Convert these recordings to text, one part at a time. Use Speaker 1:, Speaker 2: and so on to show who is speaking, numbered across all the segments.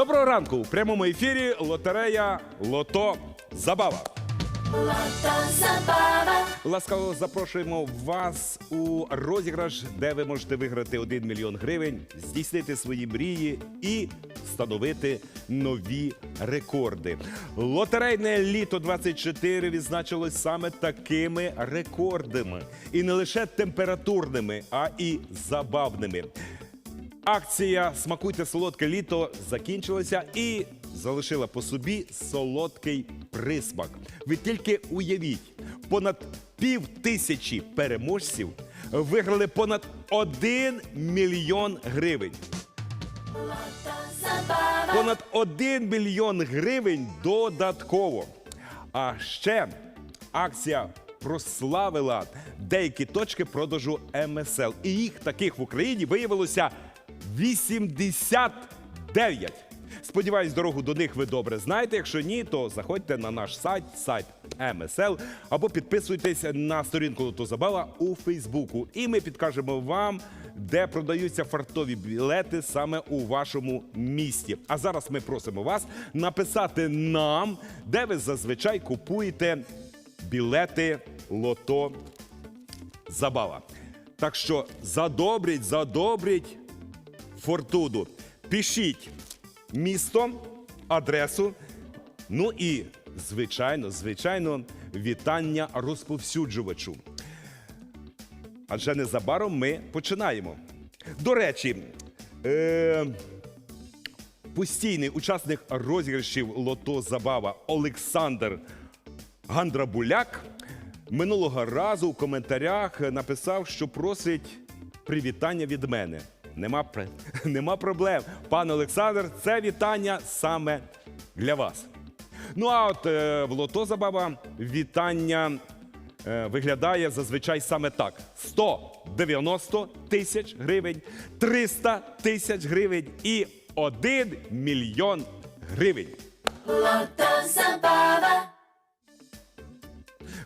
Speaker 1: Доброго ранку! У прямому ефірі лотерея Лото Забава. Ласкаво запрошуємо вас у розіграш, де ви можете виграти 1 мільйон гривень, здійснити свої мрії і встановити нові рекорди. Лотерейне літо 24 відзначилось саме такими рекордами. І не лише температурними, а і забавними. Акція Смакуйте солодке літо закінчилася і залишила по собі солодкий присмак. Ви тільки уявіть, понад пів тисячі переможців виграли понад 1 мільйон гривень. Понад 1 мільйон гривень додатково. А ще акція прославила деякі точки продажу МСЛ. І їх таких в Україні виявилося 89. Сподіваюсь, дорогу до них ви добре знаєте. Якщо ні, то заходьте на наш сайт, сайт МСЛ, або підписуйтесь на сторінку Лотозабава у Фейсбуку. І ми підкажемо вам, де продаються фартові білети саме у вашому місті. А зараз ми просимо вас написати нам, де ви зазвичай купуєте білети Лото Забава. Так що задобріть, задобріть фортуну. Пишіть місто, адресу. Ну і, звичайно, звичайно, вітання розповсюджувачу. Адже незабаром ми починаємо. До речі, е- постійний учасник розіграшів Лото Забава Олександр Гандрабуляк минулого разу у коментарях написав, що просить привітання від мене. Нема, нема проблем. Пане Олександр, це вітання саме для вас. Ну а от е, в Лото Забава вітання е, виглядає зазвичай саме так: 190 тисяч гривень, 300 тисяч гривень і 1 мільйон гривень.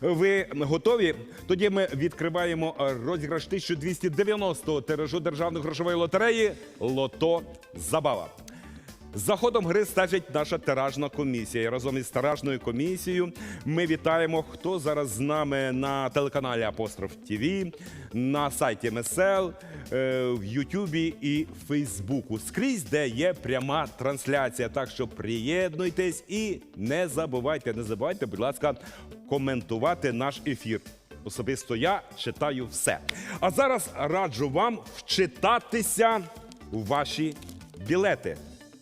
Speaker 1: Ви готові? Тоді ми відкриваємо розіграш 1290-го тиражу державної грошової лотереї Лото Забава. За ходом гри стежить наша тиражна комісія. І разом із тиражною комісією ми вітаємо, хто зараз з нами на телеканалі Апостроф ТВ, на сайті МСЛ, е, в Ютубі і Фейсбуку. Скрізь, де є пряма трансляція. Так що приєднуйтесь і не забувайте, не забувайте, будь ласка, коментувати наш ефір. Особисто я читаю все. А зараз раджу вам вчитатися у ваші білети.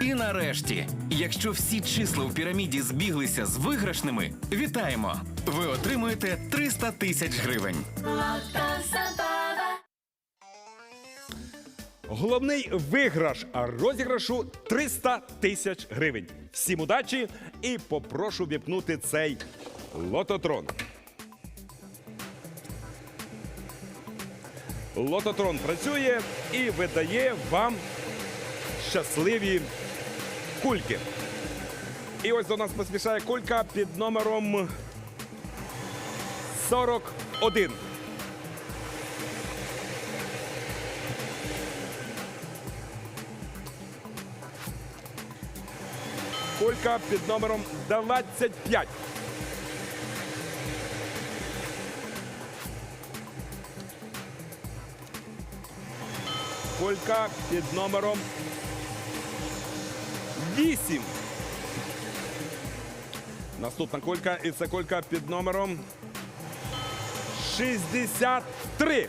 Speaker 2: І нарешті, якщо всі числа у піраміді збіглися з виграшними, вітаємо! Ви отримуєте 300 тисяч гривень.
Speaker 1: Головний виграш розіграшу 300 тисяч гривень. Всім удачі і попрошу віпнути цей лототрон. Лототрон працює і видає вам щасливі кульки. І ось до нас поспішає кулька під номером 41. Кулька під номером 25. Кулька під номером 8. Наступна колька. І це колька під номером 63.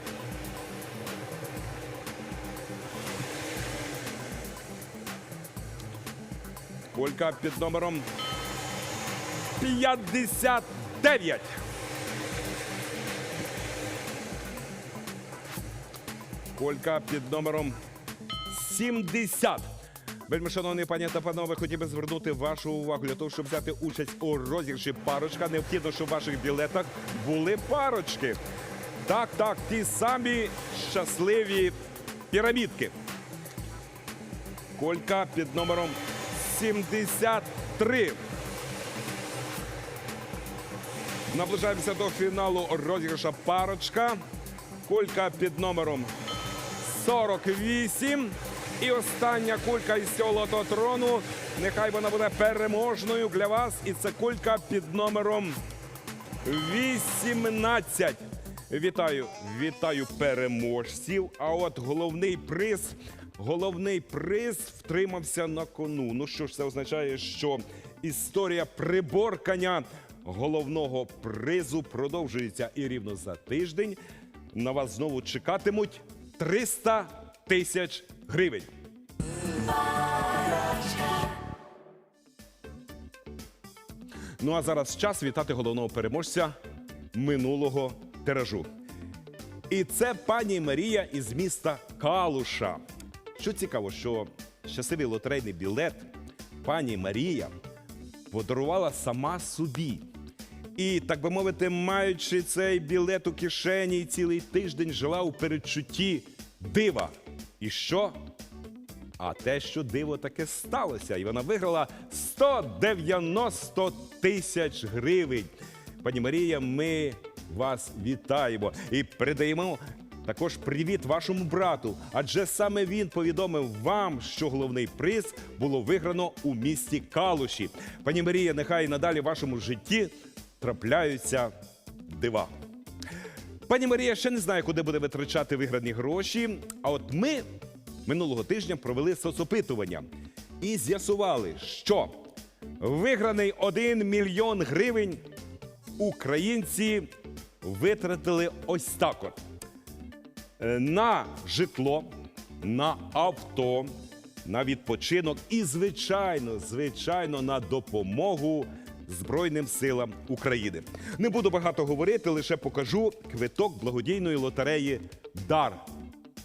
Speaker 1: Колька під номером 59. Колька під номером 70. Вельми шановні пані та панове, хотів би звернути вашу увагу для того, щоб взяти участь у розіграші парочка. Необхідно, щоб в ваших білетах були парочки. Так, так, ті самі щасливі пірамідки. Колька під номером 73. Наближаємося до фіналу розіграша парочка. Колька під номером 48. І остання кулька із цього лототрону. Нехай вона буде переможною для вас. І це кулька під номером 18. Вітаю, вітаю переможців. А от головний приз, головний приз втримався на кону. Ну що ж, це означає, що історія приборкання головного призу продовжується. І рівно за тиждень на вас знову чекатимуть 300 тисяч гривень. Ну а зараз час вітати головного переможця минулого тиражу. І це пані Марія із міста Калуша. Що цікаво, що щасливий лотерейний білет пані Марія подарувала сама собі. І, так би мовити, маючи цей білет у кишені, цілий тиждень жила у передчутті дива. І що? А те, що диво таке сталося, і вона виграла 190 тисяч гривень. Пані Марія, ми вас вітаємо і передаємо також привіт вашому брату, адже саме він повідомив вам, що головний приз було виграно у місті Калуші. Пані Марія, нехай надалі в вашому житті трапляються дива. Пані Марія ще не знає, куди буде витрачати виграні гроші. А от ми минулого тижня провели соцопитування і з'ясували, що виграний 1 мільйон гривень українці витратили ось так от. Е, на житло, на авто, на відпочинок і, звичайно, звичайно, на допомогу Збройним силам України. Не буду багато говорити, лише покажу квиток благодійної лотереї Дар.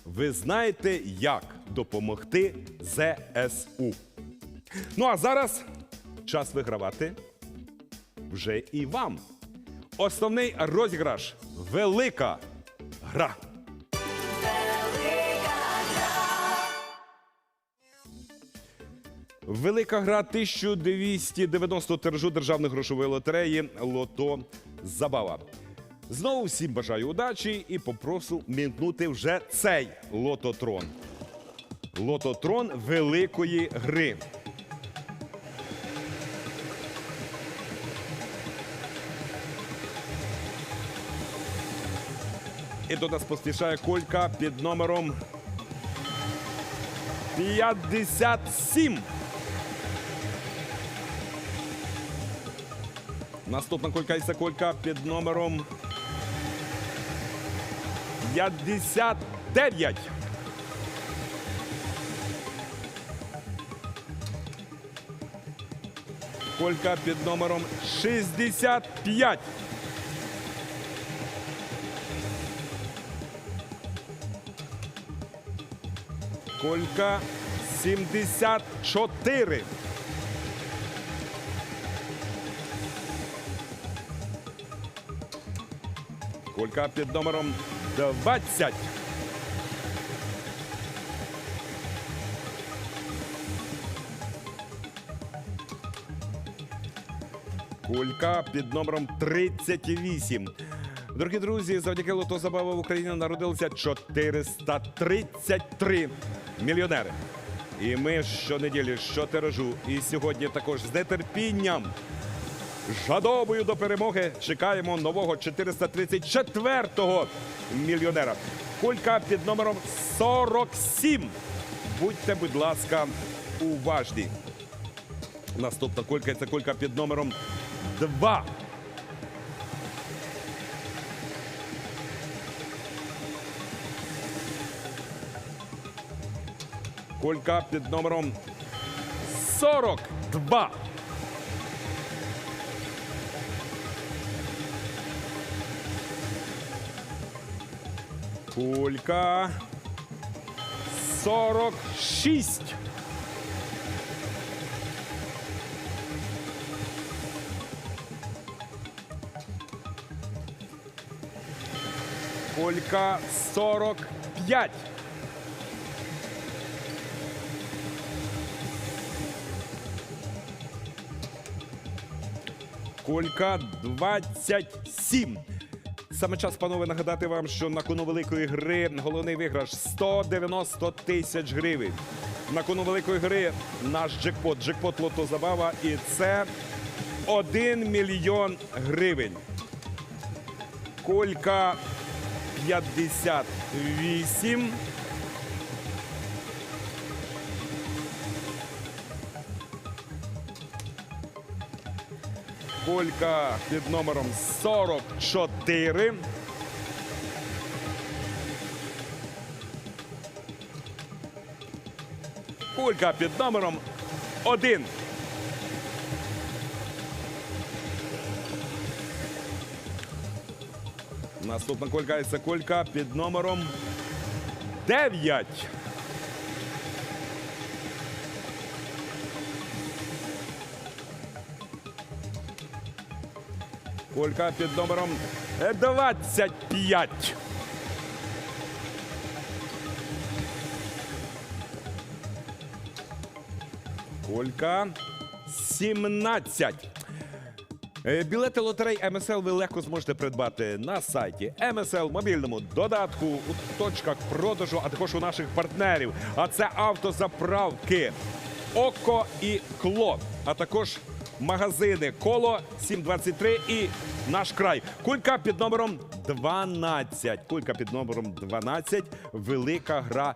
Speaker 1: Ви знаєте, як допомогти ЗСУ. Ну а зараз час вигравати вже і вам. Основний розіграш велика гра. Велика гра 1290 тиражу державної грошової лотереї Лото Забава. Знову всім бажаю удачі і попрошу мінтнути вже цей лототрон. Лототрон великої гри. І до нас поспішає колька під номером 57. Наступна колька колька під номером 59. Колька під номером 65. Колька 74. Колька під номером 20. Кулька під номером 38. Дорогі друзі, завдяки лото забава в Україні народилися 433 мільйонери. І ми щонеділі, щотиражу, і сьогодні також з нетерпінням, жадобою до перемоги чекаємо нового 434-го мільйонера. Кулька під номером 47. Будьте, будь ласка, уважні. Наступна кулька це кулька під номером 2. Кулька під номером 40. Кулька. Сорок шість. Колька 45. Колька 27. Саме час, панове, нагадати вам, що на кону великої гри головний виграш 190 тисяч гривень. На кону великої гри наш джекпот, джекпот лото забава, і це 1 мільйон гривень. Колька 58. Колька під номером 44. Кулька під номером 1. Наступна колька це колька під номером 9. Колька під номером 25. Колька 17. Е, Білети лотерей МСЛ ви легко зможете придбати на сайті МСЛ, мобільному додатку, у точках продажу, а також у наших партнерів. А це автозаправки Око і Кло, а також магазини Коло 723 і наш край. Кулька під номером 12. Кулька під номером 12. Велика гра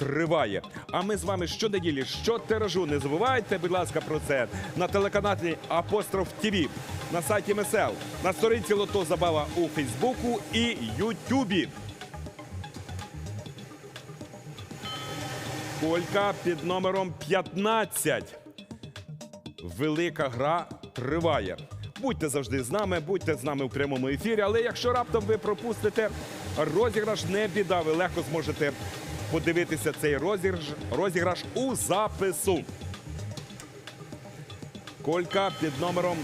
Speaker 1: триває. А ми з вами щонеділі, щотиражу. Не забувайте, будь ласка, про це на телеканалі Апостроф ТВ, на сайті МСЛ, на сторінці Лото Забава у Фейсбуку і Ютубі. Колька під номером 15. Велика гра триває. Будьте завжди з нами, будьте з нами у прямому ефірі. Але якщо раптом ви пропустите розіграш, не біда, ви легко зможете подивитися цей розіграш, розіграш у запису. Колька під номером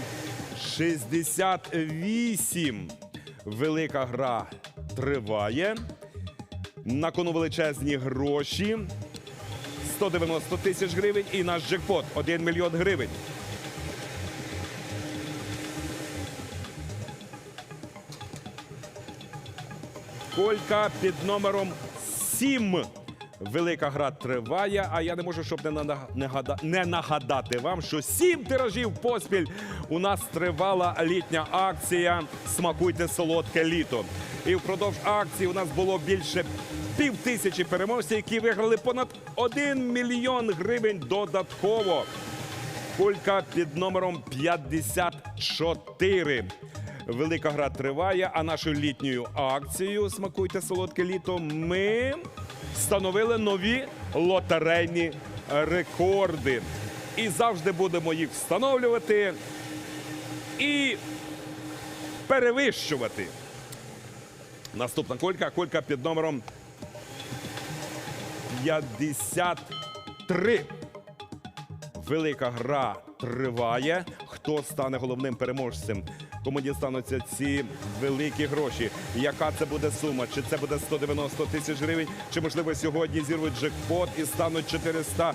Speaker 1: 68. Велика гра триває. На кону величезні гроші. 190 тисяч гривень і наш джекпот 1 мільйон гривень. Колька під номером 7. Велика гра триває, а я не можу, щоб не, нагадати вам, що сім тиражів поспіль у нас тривала літня акція Смакуйте солодке літо. І впродовж акції у нас було більше пів тисячі переможців, які виграли понад 1 мільйон гривень додатково. Кулька під номером 54. Велика гра триває, а нашою літньою акцією Смакуйте солодке літо. Ми встановили нові лотерейні рекорди. І завжди будемо їх встановлювати і перевищувати. Наступна колька, колька під номером 53. Велика гра триває. Хто стане головним переможцем? Кому дістануться ці великі гроші? Яка це буде сума? Чи це буде 190 тисяч гривень? Чи можливо сьогодні зірвуть джекпот і стануть 400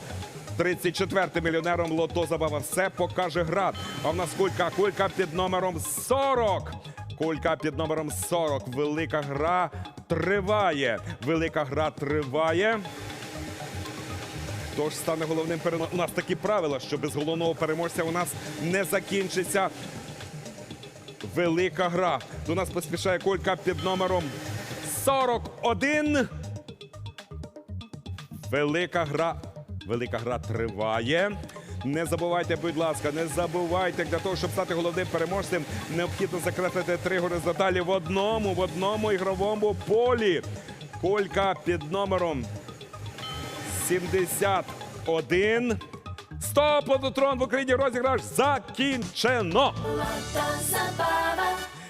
Speaker 1: 34 мільйонером лото забава. Все покаже град. А в нас кулька, кулька під номером 40. Кулька під номером 40. Велика гра триває. Велика гра триває. Хто ж стане головним переможцем? У нас такі правила, що без головного переможця у нас не закінчиться велика гра. До нас поспішає колька під номером 41. Велика гра. Велика гра триває. Не забувайте, будь ласка, не забувайте, для того, щоб стати головним переможцем, необхідно закреслити три горизонталі в одному, в одному ігровому полі. Колька під номером 71. Стоп, лототрон в Україні розіграш закінчено.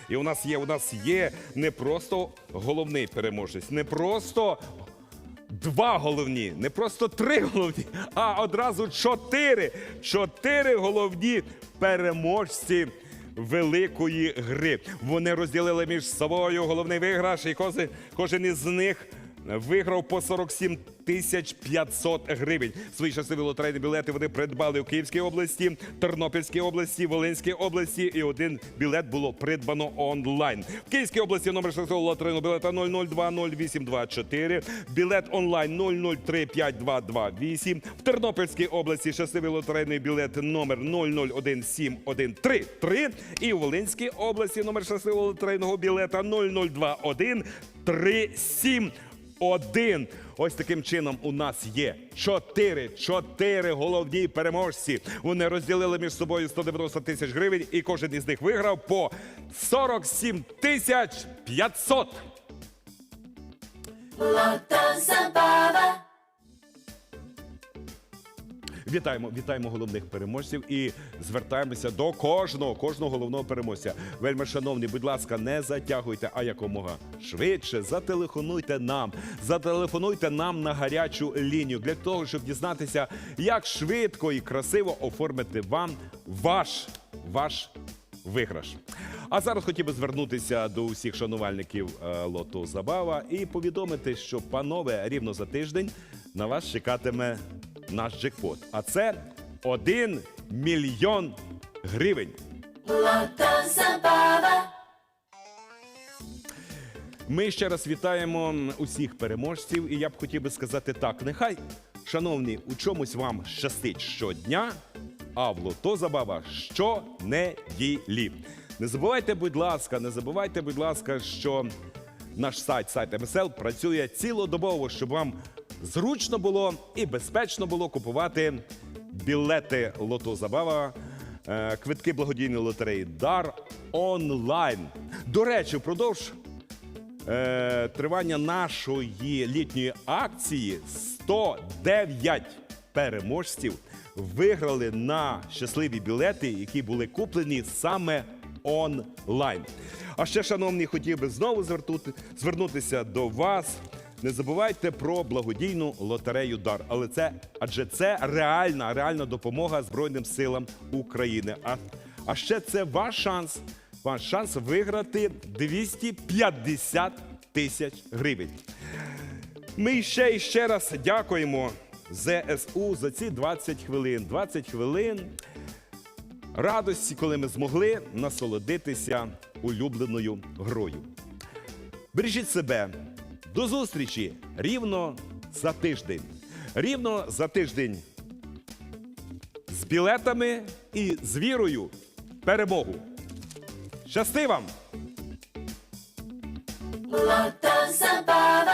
Speaker 1: І у нас є, у нас є не просто головний переможець, не просто два головні, не просто три головні, а одразу чотири. Чотири головні переможці. Великої гри. Вони розділили між собою головний виграш, і кожен, кожен із них виграв по 47 тисяч 500 гривень. Свої щасливі лотерейні білети вони придбали у Київській області, Тернопільській області, Волинській області. І один білет було придбано онлайн. В Київській області номер шляхового лотерейного білета 0020824, білет онлайн 0035228. В Тернопільській області щасливий лотерейний білет номер 0017133. І в Волинській області номер щасливого лотерейного білета 00213. 37 один Ось таким чином у нас є чотири чотири головні переможці. Вони розділили між собою 190 тисяч гривень, і кожен із них виграв по 47 тисяч 500. Лото забава. Вітаємо, вітаємо головних переможців і звертаємося до кожного, кожного головного переможця. Вельми шановні, будь ласка, не затягуйте, а якомога швидше зателефонуйте нам. Зателефонуйте нам на гарячу лінію для того, щоб дізнатися, як швидко і красиво оформити вам ваш, ваш виграш. А зараз хотів би звернутися до усіх шанувальників е, лото Забава і повідомити, що панове рівно за тиждень на вас чекатиме наш джекпот. А це 1 мільйон гривень. Ми ще раз вітаємо усіх переможців, і я б хотів би сказати так: нехай, шановні, у чомусь вам щастить щодня, а в лото забава щонеділі. Не забувайте, будь ласка, не забувайте, будь ласка, що наш сайт, сайт МСЛ, працює цілодобово, щоб вам зручно було і безпечно було купувати білети Лото Забава, е, квитки благодійної лотереї Дар онлайн. До речі, впродовж е, тривання нашої літньої акції 109 переможців виграли на щасливі білети, які були куплені саме онлайн. А ще, шановні, хотів би знову звертути, звернутися до вас. Не забувайте про благодійну лотерею Дар, але це адже це реальна, реальна допомога Збройним силам України. А, а ще це ваш шанс, ваш шанс виграти 250 тисяч гривень. Ми ще і ще раз дякуємо ЗСУ за ці 20 хвилин. 20 хвилин радості, коли ми змогли насолодитися улюбленою грою. Бережіть себе. До зустрічі рівно за тиждень. Рівно за тиждень з білетами і з вірою в перемогу. Щасти вам!
Speaker 3: Лото Забава.